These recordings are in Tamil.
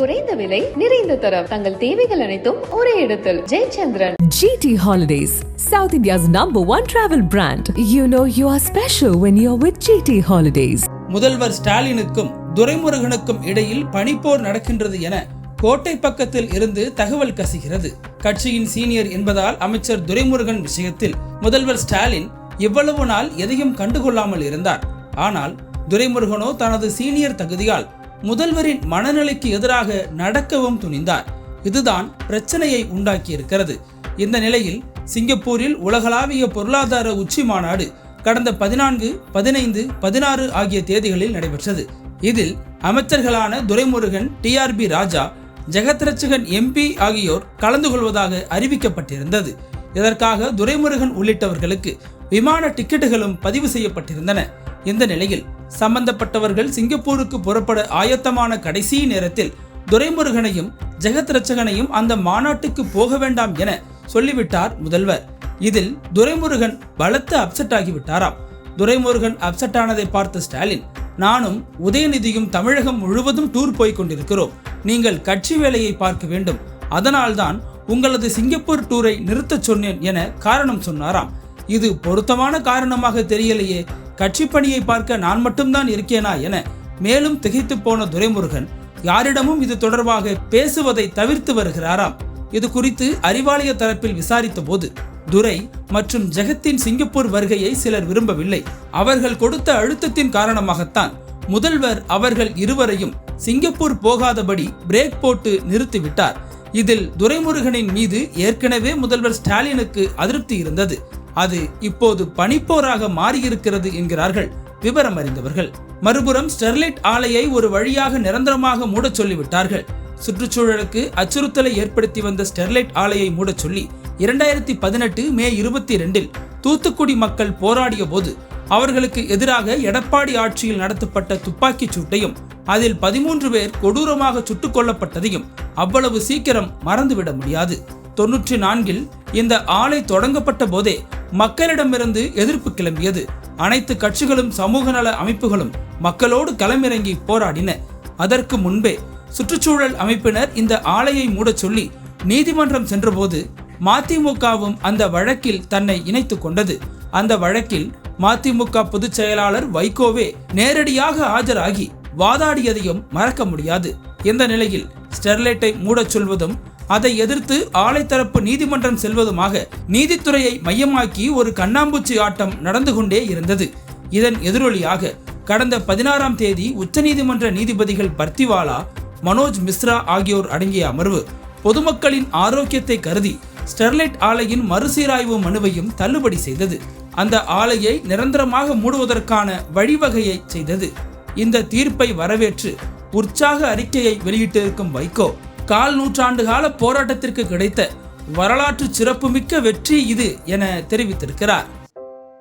குறைந்த விலை நிறைந்த தரம். தங்கள் தேவைகள் அனைத்தும் ஒரே இடத்தில். Jayachandran. GT Holidays, South India's number one travel brand. You know you are special when you're with GT Holidays. முதல்வர் ஸ்டாலினுக்கும் துரைமுருகனுக்கும் இடையில் பனிப்போர் நடக்கின்றது என கோட்டை பக்கத்தில் இருந்து தகவல் கசிகிறது. கட்சியின் சீனியர் என்பதால் அமைச்சர் துரைமுருகன் விஷயத்தில் முதல்வர் ஸ்டாலின் இவ்வளவு நாள் எதையும் கண்டுகொள்ளாமல் இருந்தார். ஆனால் துரைமுருகனோ தனது சீனியர் தகுதியால் முதல்வரின் மனநிலைக்கு எதிராக நடக்கவும் துணிந்தார். இதுதான் பிரச்சனையை உண்டாக்கியிருக்கிறது. இந்த நிலையில் சிங்கப்பூரில் உலகளாவிய பொருளாதார உச்சி மாநாடு கடந்த பதினான்கு பதினைந்து பதினாறு ஆகிய தேதிகளில் நடைபெற்றது. இதில் அமைச்சர்களான துரைமுருகன் டிஆர்பி ராஜா ஜெகத்ரட்சகன் எம்பி ஆகியோர் கலந்து கொள்வதாக அறிவிக்கப்பட்டிருந்தது. இதற்காக துரைமுருகன் உள்ளிட்டவர்களுக்கு விமான டிக்கெட்டுகளும் பதிவு செய்யப்பட்டிருந்தன. இந்த நிலையில் சம்பந்தப்பட்டவர்கள் சிங்கப்பூருக்கு புறப்பட ஆயத்தமான கடைசி நேரத்தில் துரைமுருகனையும் ஜெகத் ரட்சகனையும் அந்த மாநாட்டுக்கு போக வேண்டாம் என சொல்லிவிட்டார் முதல்வர். இதில் துரைமுருகன் பலத்த அப்செட் ஆகிவிட்டாராம். துரைமுருகன் அப்செட் ஆனதை பார்த்த ஸ்டாலின் நானும் உதயநிதியும் தமிழகம் முழுவதும் டூர் போய் கொண்டிருக்கிறோம். நீங்கள் கட்சி வேலையை பார்க்க வேண்டும். அதனால்தான் உங்களது சிங்கப்பூர் டூரை நிறுத்தச் சொன்னேன் என காரணம் சொன்னாராம். இது பொருத்தமான காரணமாக தெரியலையே. கட்சி பணியை பார்க்க நான் மட்டும்தான் இருக்கேனா என மேலும் திகைத்து போன துரைமுருகன் யாரிடமும் இது தொடர்பாக பேசுவதை தவிர்த்து வருகிறாராம். இது குறித்து அறிவாலய தரப்பில் விசாரித்த போது துரை மற்றும் ஜெகத்தின் சிங்கப்பூர் வருகையை சிலர் விரும்பவில்லை. அவர்கள் கொடுத்த அழுத்தத்தின் காரணமாகத்தான் முதல்வர் அவர்கள் இருவரையும் சிங்கப்பூர் போகாதபடி பிரேக் போட்டு நிறுத்திவிட்டார். இதில் துரைமுருகனின் மீது ஏற்கனவே முதல்வர் ஸ்டாலினுக்கு அதிருப்தி இருந்தது. அது இப்போது பனிப்போராக மாறியிருக்கிறது என்கிறார்கள் விவரம் அறிந்தவர்கள் மறுபுறம் ஸ்டெர்லைட் ஆலையை ஒரு வழியாக நிரந்தரமாக மூடச் சொல்லிவிட்டார்கள். சுற்றுச்சூழலுக்கு அச்சுறுத்தலை ஏற்படுத்தி வந்த ஸ்டெர்லைட் ஆலையை மூடச் சொல்லி இரண்டாயிரத்தி பதினெட்டு மே இருபத்தி ரெண்டில் தூத்துக்குடி மக்கள் போராடிய போது அவர்களுக்கு எதிராக எடப்பாடி ஆட்சியில் நடத்தப்பட்ட துப்பாக்கிச் சூட்டையும் அதில் பதிமூன்று பேர் கொடூரமாக சுட்டுக் கொல்லப்பட்டதையும் அவ்வளவு சீக்கிரம் மறந்துவிட முடியாது. தொன்னூற்றி நான்கில் இந்த ஆலை தொடங்கப்பட்ட போதே மக்களிடமிருந்து எதிர்ப்பு கிளம்பியது. அனைத்து கட்சிகளும் சமூக நல அமைப்புகளும் மக்களோடு களமிறங்கி போராடின. அதற்கு முன்பே சுற்றுச்சூழல் அமைப்பினர் இந்த ஆலையை மூடச் சொல்லி நீதிமன்றம் சென்றபோது மதிமுகவும் அந்த வழக்கில் தன்னை இணைத்துக் கொண்டது. அந்த வழக்கில் மதிமுக பொதுச் செயலாளர் வைகோவே நேரடியாக ஆஜராகி வாதாடியதையும் மறக்க முடியாது. இந்த நிலையில் ஸ்டெர்லைட்டை மூடச் சொல்வதும் அதை எதிர்த்து ஆலை தரப்பு நீதிமன்றம் செல்வதுமாக நீதித்துறையை மையமாக்கி ஒரு கண்ணாம்பூச்சி ஆட்டம் நடந்து கொண்டே இருந்தது. இதன் எதிரொலியாக கடந்த பதினாறாம் தேதி உச்சநீதிமன்ற நீதிபதிகள் பர்த்திவாலா மனோஜ் மிஸ்ரா ஆகியோர் அடங்கிய அமர்வு பொதுமக்களின் ஆரோக்கியத்தை கருதி ஸ்டெர்லைட் ஆலையின் மறுசீராய்வு மனுவையும் தள்ளுபடி செய்தது. அந்த ஆலையை நிரந்தரமாக மூடுவதற்கான வழிவகையை செய்தது. இந்த தீர்ப்பை வரவேற்று உற்சாக அறிக்கையை வெளியிட்டிருக்கும் வைகோ கால் நூற்றாண்டு கால போராட்டத்திற்கு கிடைத்த வரலாற்று சிறப்புமிக்க வெற்றி இது என தெரிவித்திருக்கிறார்.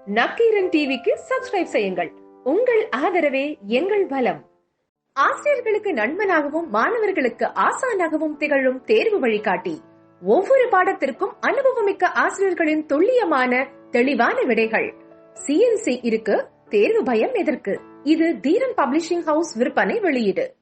நக்கீரன் டிவிக்கு சப்ஸ்கிரைப் செய்யுங்கள். உங்கள் ஆதரவே எங்கள் பலம் ஆசிரியர்களுக்கு நண்பனாகவும் மாணவர்களுக்கு ஆசானாகவும் திகழும் தேர்வு வழிகாட்டி. ஒவ்வொரு பாடத்திற்கும் அனுபவமிக்க ஆசிரியர்களின் துல்லியமான தெளிவான விடைகள். சிஎன்சி இருக்கு தேர்வு பயம் எதற்கு? இது தீரன் பப்ளிஷிங் ஹவுஸ் விற்பனை வெளியீடு.